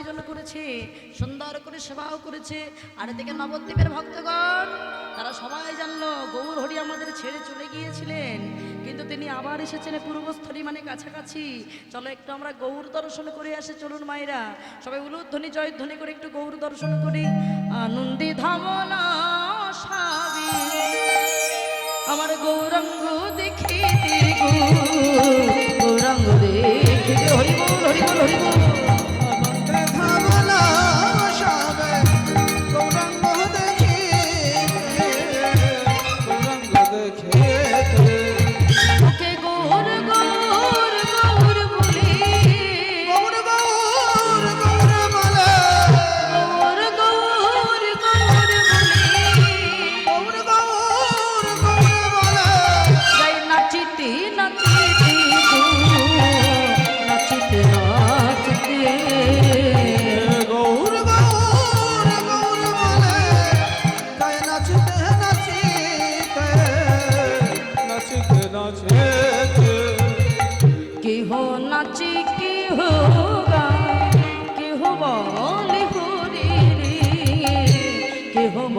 আয়োজন করেছে, সুন্দর করে সেবাও করেছে। আর এদিকে নবদ্বীপের ভক্তগণ, তারা সবাই জানলো গৌর হরি আমাদের ছেড়ে চলে গিয়েছিলেন। কিন্তু তিনি আবার এসেছেন পূর্বস্থলী মানে কাছাকাছি। চলো একটু আমরা গৌর দর্শন করে আসে, চলুন মায়েরা। সবাই উলুধ্বনি, জয়ধ্বনি করে একটু গৌর দর্শন করি। আনন্দে ধামনা আমার গৌরঙ্গ দেখিতে গো গৌরঙ্গ দেখিতে হরি বল, হরি হরি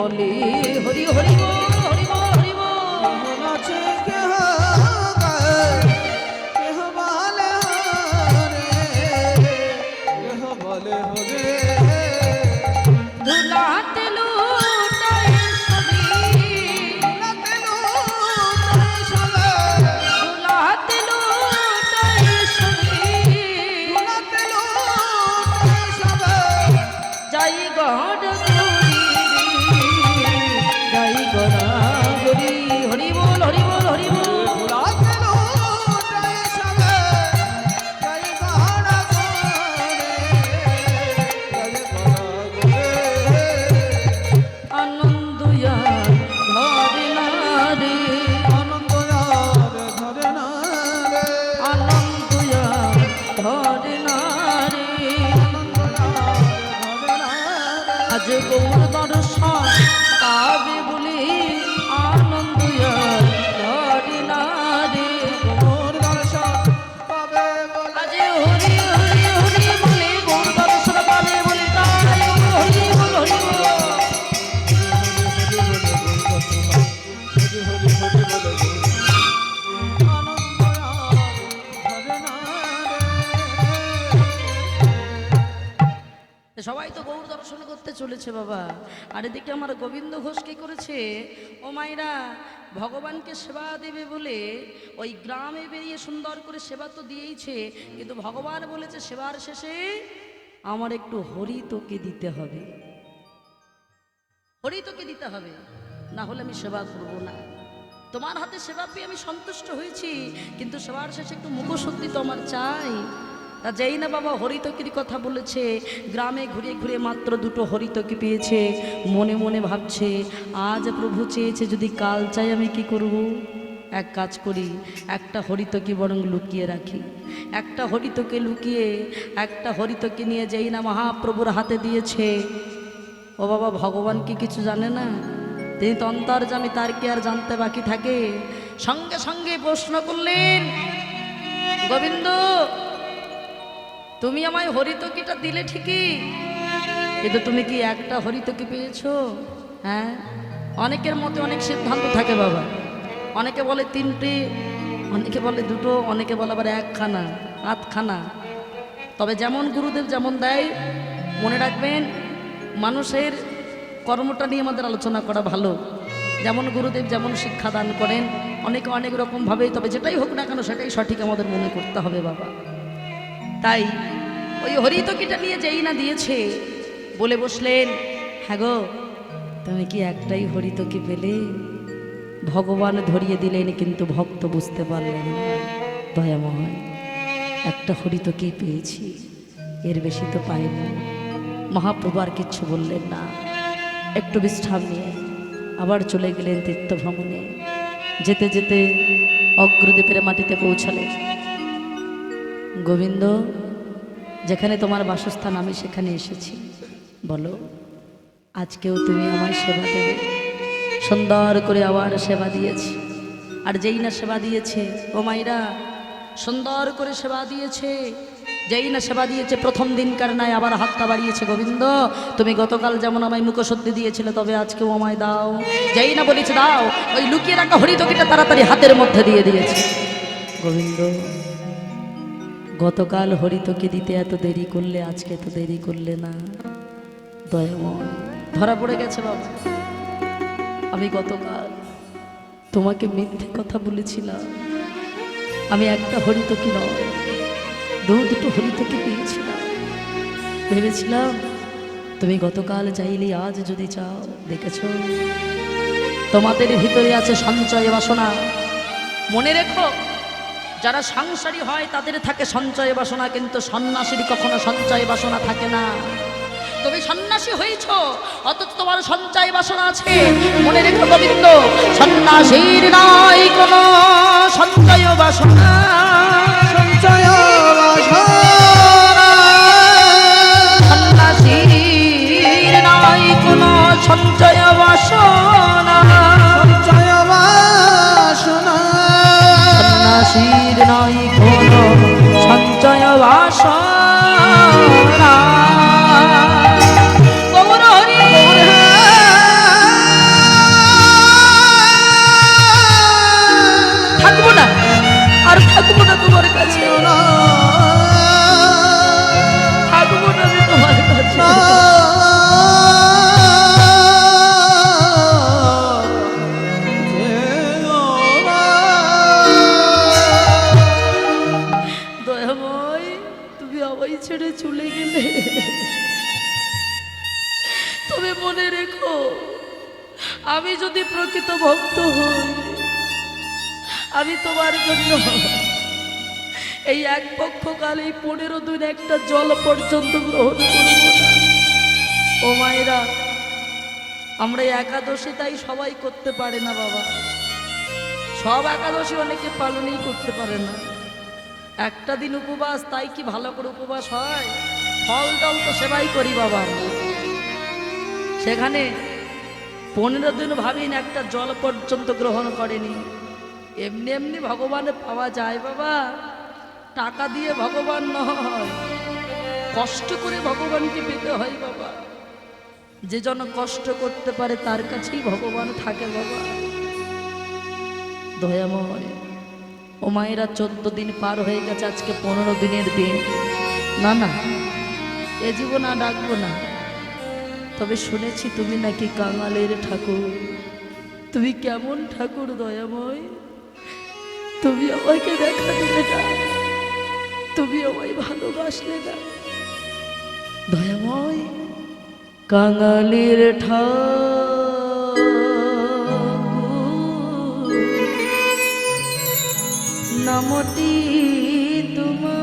বলে হরি হরি বল আর এদিকে আমার গোবিন্দ ঘোষ কি করেছে? ও মাইরা ভগবানকে সেবা দেবে বলে ওই গ্রামে বেরিয়ে সুন্দর করে সেবা তো দিয়েইছে, কিন্তু ভগবান বলেছে সেবার শেষে আমার একটু হরি তোকে দিতে হবে। হরি তোকে দিতে হবে, না হলে আমি সেবা করব না। তোমার হাতে সেবা পেয়ে আমি সন্তুষ্ট হয়েছি, কিন্তু সেবার শেষে একটু মুখশুদ্ধি তো আমার চাই। তা যেই না বাবা হরিতকির কথা বলেছে, গ্রামে ঘুরে ঘুরে মাত্র দুটো হরিতকি পেয়েছে। মনে মনে ভাবছে, আজ প্রভু চেয়েছে যদি কাল চাই আমি কি করব? এক কাজ করি, একটা হরিতকি বরং লুকিয়ে রাখি। একটা হরিতকে লুকিয়ে, একটা হরিতকে নিয়ে যেই না মহাপ্রভুর হাতে দিয়েছে। ও বাবা, ভগবান কি কিছু জানে না? তিনি তো অন্তর্জামী তার কি আর জানতে বাকি থাকে? সঙ্গে সঙ্গে প্রশ্ন করলেন, গোবিন্দ তুমি আমায় হরিতকিটা দিলে ঠিকই। কিন্তু তুমি কি একটা হরিতকি পেয়েছ? হ্যাঁ? অনেকের মতে অনেক সিদ্ধান্ত থাকে বাবা। অনেকে বলে তিনটে, অনেকে বলে দুটো, অনেকে বলে আবার একখানা, আধখানা। তবে যেমন গুরুদেব যেমন দেয়, মনে রাখবেন, মানুষের কর্মটা নিয়ে আমাদের আলোচনা করা ভালো। যেমন গুরুদেব যেমন শিক্ষা দান করেন, অনেকে অনেক রকমভাবে তবে যেটাই হোক না কেন, সেটাই সঠিক আমাদের মনে করতে হবে বাবা। তাই ওই হরিতকিটা নিয়ে যেই না দিয়েছে, বলে বসলেন হ্যাঁ গো, তুমি কি একটাই হরিতকি পেলে? ভগবান ধরিয়ে দিলেন, কিন্তু ভক্ত বুঝতে পারলেন দয়াময়, একটা হরিতকি পেয়েছি, এর বেশি তো পাইনি। মহাপ্রভু আর কিচ্ছু বললেন না। একটু বিশ্রাম নিয়ে আবার চলে গেলেন তীর্থ ভ্রমণে যেতে যেতে অগ্রদ্বীপের মাটিতে পৌঁছালেন। গোবিন্দ, যেখানে তোমার বাসস্থান, আমি সেখানে এসেছি। বলো, আজকেও তুমি আমায় সেবা দেবে। সুন্দর করে আবার সেবা দিয়েছি। আর যেই না সেবা দিয়েছে, ও মাইরা সুন্দর করে সেবা দিয়েছে। যেই না সেবা দিয়েছে, প্রথম দিনকার নাই আবার হাতটা বাড়িয়েছে গোবিন্দ। তুমি গতকাল যেমন আমায় মুখসদ্দি দিয়েছিলে, তবে আজকেও আমায় দাও। যেই না বলেছে, দাও। ওই লুকিয়ে রাখা হরিতকিটা তাড়াতাড়ি হাতের মধ্যে দিয়ে দিয়েছে। গোবিন্দ গতকাল হরিতকে দিতে এত দেরি করলে, আজকে এত দেরি করলে না। দয়াময় ধরা পড়ে গেছে বাবা। আমি গতকাল তোমাকে মিথ্যে কথা বলেছিলাম। আমি একটা হরি হরিতকি নয়, দু দুটো হরিতকি পেয়েছিলাম। ভেবেছিলাম, তুমি গতকাল চাইলে আজ যদি চাও, দেখেছ? তোমাদের ভিতরে আছে সঞ্চয় বাসনা। মনে রেখো যারা সাংসারী হয় তাদের থাকে সঞ্চয় বাসনা কিন্তু সন্ন্যাসীর কখনো সঞ্চয় বাসনা থাকে না। তুমি সন্ন্যাসী হয়েছ অথচ তোমার সঞ্চয় বাসনা আছে। মনে রেখো গোবিন্দ সন্ন্যাসীর নাই কোনো সঞ্চয় বাসনা। সঞ্চয় বাসনা। সন্ন্যাসীর নাই কোনো সঞ্চয় বাসনা। সন্ন্যাসীর নাই কোনো সঞ্চয় বাসনা। তোমার জন্য। এই এক পক্ষকাল এই পনেরো দিন একটা জল পর্যন্ত গ্রহণ ও মায়েরা, আমরা একাদশী তাই সবাই করতে পারে না বাবা। সব একাদশী অনেকে পালনই করতে পারে না। একটা দিন উপবাস, তাই কি ভালো করে উপবাস হয়? ফল টল তো সেবাই করি বাবা। সেখানে পনেরো দিন ভাবিন একটা জল পর্যন্ত গ্রহণ করেনি। এমনি এমনি ভগবান পাওয়া যায় বাবা। টাকা দিয়ে ভগবান নয়। কষ্ট করে ভগবানকে পেতে হয় বাবা। যে জন কষ্ট করতে পারে তার কাছেই ভগবান থাকে বাবা। দয়াময়। ও মায়েরা চোদ্দ দিন পার হয়ে গেছে আজকে পনেরো দিনের দিন। না না, এ জীবন আর ডাকবো না। তবে শুনেছি তুমি নাকি কাঙালের ঠাকুর। তুমি কেমন ঠাকুর দয়াময়? তুমি আমাকে দেখা দিলে না। তুমি আমায় ভালোবাসলে না। দয়াময় কাঙালির ঠা নামটি তোমার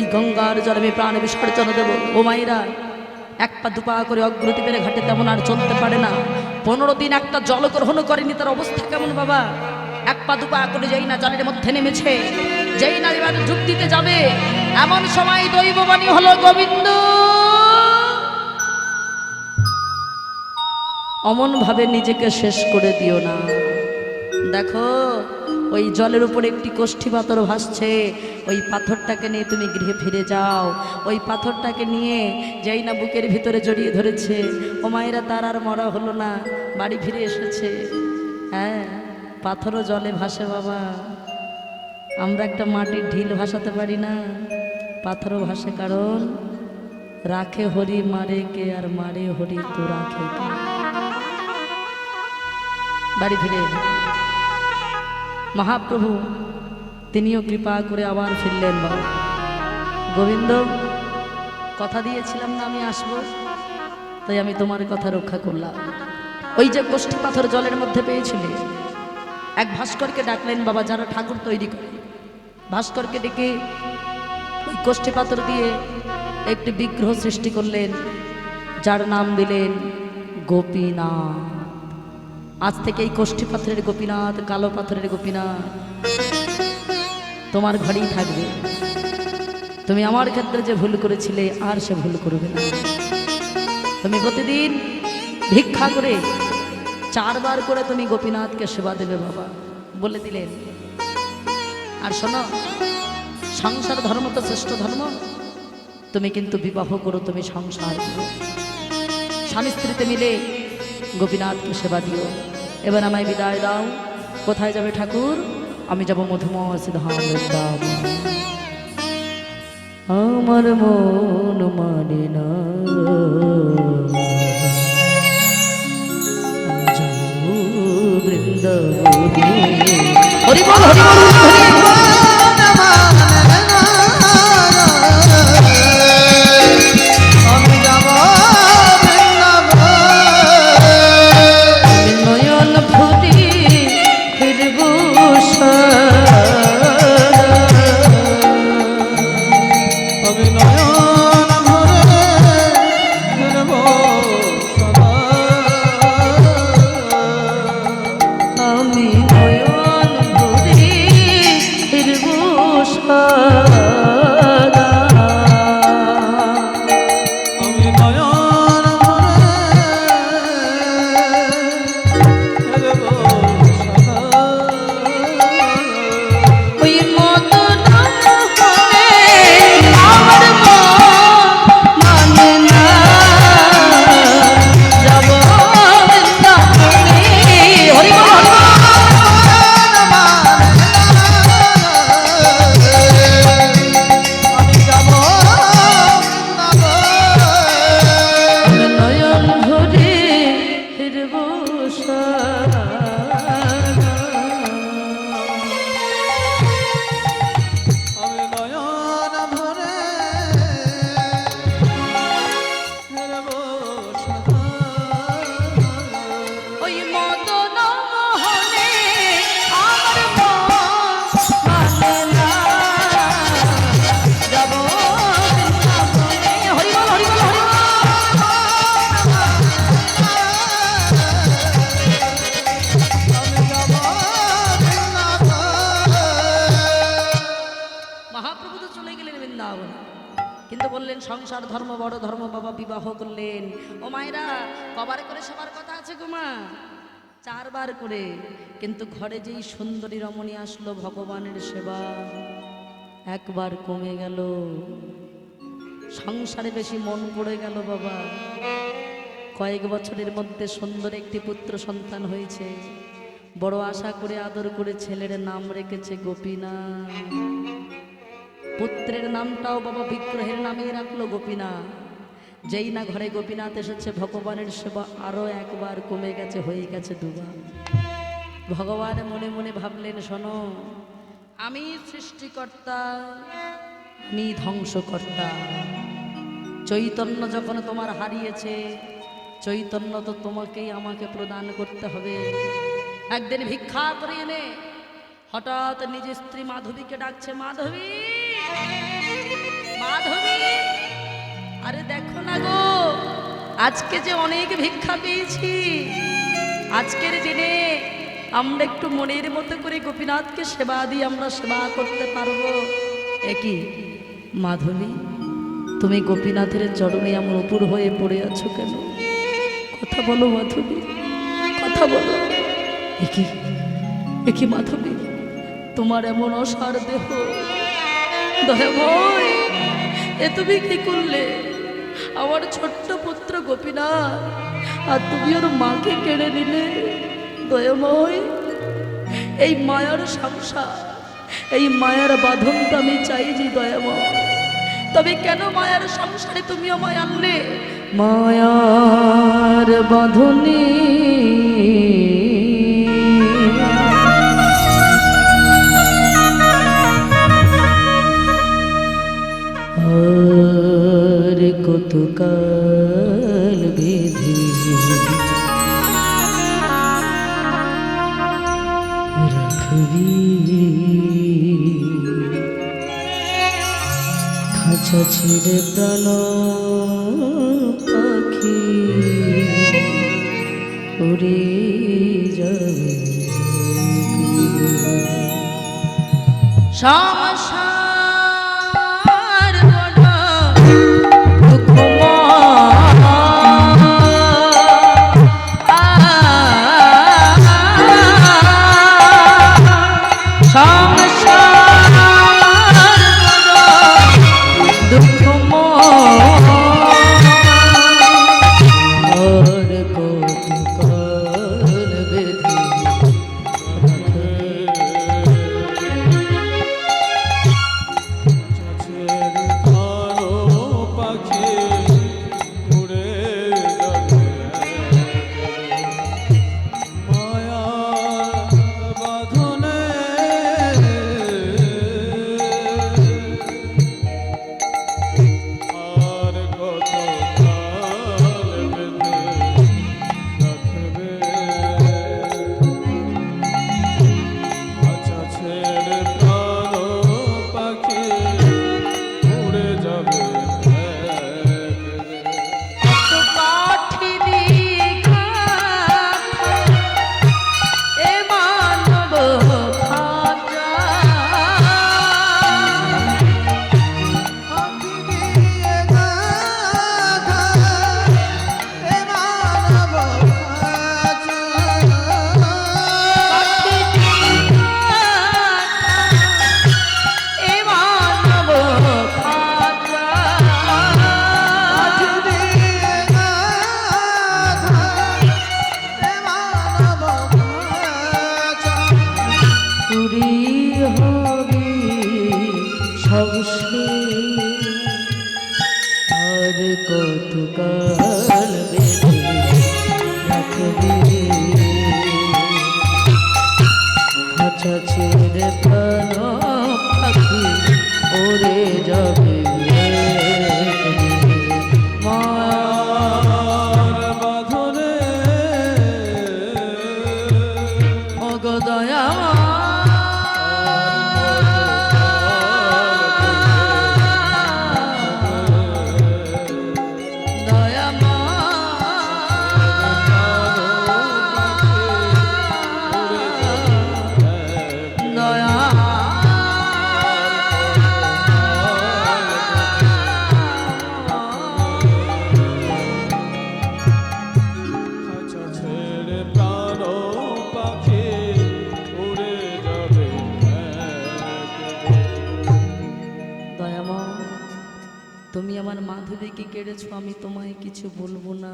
ওই গঙ্গার জল প্রাণ বিসর্জন দেবো। ও মাইরা এক পা দুপা করে অগ্রতি পেরে ঘাটে তেমন আর চলতে পারে না। পনেরো দিন একটা জল গ্রহণ করেনি, তার অবস্থা কেমন বাবা? এক পা দুপা করে যেই না জলের মধ্যে নেমেছে, যেই না এবার ডুব দিতে যাবে, এমন সময় দৈববাণী হলো, গোবিন্দ! অমনভাবে নিজেকে শেষ করে দিও না। দেখো ওই জলের উপরে একটি কোষ্ঠী পাথর ভাসছে। ওই পাথরটাকে নিয়ে তুমি গৃহে ফিরে যাও। ওই পাথরটাকে নিয়ে যেই না বুকের ভিতরে জড়িয়ে ধরেছে, ও মায়েরা তার আর মরা হলো না, বাড়ি ফিরে এসেছে। হ্যাঁ পাথরও জলে ভাসে বাবা। আমরা একটা মাটির ঢিল ভাসাতে পারি না, পাথরও ভাসে কারণ রাখে হরি মারে কে আর মারে হরি তো রাখে বাড়ি ফিরে। মহাপ্রভু, তিনিও কৃপা করে আবার ফিরলেন বাবা। গোবিন্দ, কথা দিয়েছিলাম না আমি আসব, তাই আমি তোমার কথা রক্ষা করলাম। ওই যে কোষ্ঠী পাথর জলের মধ্যে পেয়েছিলে, এক ভাস্করকে ডাকলেন বাবা, যারা ঠাকুর তৈরি করে। ভাস্করকে ডেকে ওই কোষ্ঠী পাথর দিয়ে একটি বিগ্রহ সৃষ্টি করলেন, যার নাম দিলেন গোপীনাথ। আজ থেকে এই কোষ্ঠী পাথরের গোপীনাথ, কালো পাথরের গোপীনাথ, তোমার ঘরেই থাকবে। তুমি আমার ক্ষেত্রে যে ভুল করেছিলে, আর সে ভুল করবে না। তুমি প্রতিদিন ভিক্ষা করে, চারবার করে তুমি গোপীনাথকে সেবা দেবে বাবা। বলে দিলেন, আর শোনো, সংসার ধর্ম তো শ্রেষ্ঠ ধর্ম। তুমি কিন্তু বিবাহ করো, তুমি সংসার করো। স্বামী স্ত্রীতে মিলে গোপীনাথকে সেবা দিও। এবার আমায় বিদায় দাও কোথায় যাবে ঠাকুর আমি যাব মধুময় ধাম। আমার মন মানে না বৃন্দ। হরি বল হরি বল। বিবাহ করলেন। ও মায়েরা, কবার করে সবার কথা আছে গোমা চারবার করে। কিন্তু ঘরে যেই সুন্দরী রমণী আসলো ভগবানের সেবা, একবার কমে গেল। সংসারে বেশি মন পড়ে গেল বাবা। কয়েক বছরের মধ্যে সুন্দর একটি পুত্র সন্তান হয়েছে। বড় আশা করে, আদর করে ছেলের নাম রেখেছে গোপীনাথ। পুত্রের নামটাও বাবা বিগ্রহের নামেই রাখল গোপীনাথ। যেই না ঘরে গোপীনাথ এসেছে, ভগবানের সেবা আরও একবার কমে গেছে, হয়ে গেছে দুবার। ভগবান মনে মনে ভাবলেন, শোনো, আমি সৃষ্টিকর্তা, আমি ধ্বংসকর্তা। চৈতন্য যখন তোমার হারিয়েছে, চৈতন্য তো তোমাকেই আমাকে প্রদান করতে হবে। একদিন ভিক্ষা করে এনে হঠাৎ নিজের স্ত্রী মাধবীকে ডাকছে, মাধবী! মাধবী! আরে দেখো না গো। আজকে যে অনেক ভিক্ষা পেয়েছি, আজকের দিনে আমরা একটু মনের মতো করে গোপীনাথকে সেবা দিয়ে আমরা সেবা করতে পারব। একই মাধবী, তুমি গোপীনাথের চরণে আমার উপর হয়ে পড়ে আছো কেন? কথা বলো মাধবী, কথা বলো। একই একই মাধবী? তোমার এমন অসার দেহ। দয়াময় এ তুমি কি করলে? আমার ছোট্ট পুত্র গোপীনাথ, আর তুমি ওর মাকে কেড়ে নিলে। দয়াময়, এই মায়ার সংসার, এই মায়ার বাঁধনটা আমি চাই যে দয়াময়। তবে কেন মায়ার সংসারে তুমি আমায় আনলে? মায়ার বাঁধনে কত কাল বেঁধে? রাখবি। খাঁচা ছেড়ে প্রাণ পাখি উড়ে যাবে। সংসার তুমি আমার মাধবীকে কেড়েছ, আমি তোমায় কিছু বলব না।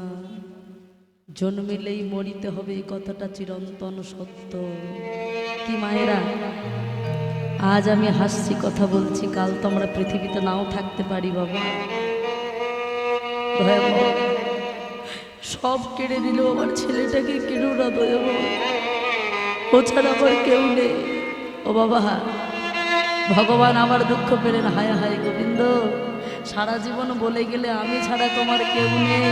জন্মেলেই মরিতে হবে এই কথাটা চিরন্তন সত্য। কি মায়েরা, আজ আমি হাসছি, কথা বলছি, কাল তো আমরা পৃথিবীতে নাও থাকতে পারি বাবা। সব কেড়ে দিল আমার ছেলেটাকে কেড়ো না দয়াময় ও ছাড়া আমার কেউ নেই। ও বাবা, ভগবান আমার দুঃখ পেলেন, হায় হায় গোবিন্দ। সারা জীবন বলে গেলে আমি ছাড়া তোমার কেউ নেই।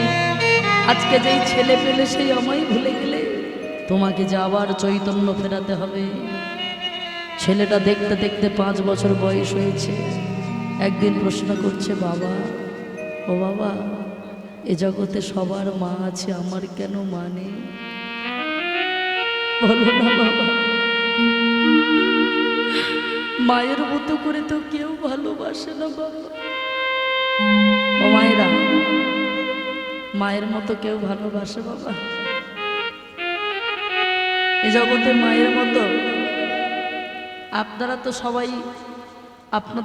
আজকে যেই ছেলে পেলে সেই আমায় ভুলে গেলে তোমাকে যে আবার চৈতন্য ফেরাতে হবে। ছেলেটা দেখতে দেখতে পাঁচ বছর বয়স হয়েছে। একদিন প্রশ্ন করছে, বাবা, ও বাবা, এ জগতে সবার মা আছে, আমার কেন মা নেই? বলো না, বাবা। মায়ের মতো করে তো কেউ ভালোবাসে না, বাবা। ও মায়েরা, মায়ের মতো কেউ ভালোবাসে বাবা? এ জগতে মায়ের মতো আপনারা তো সবাই আপনাদের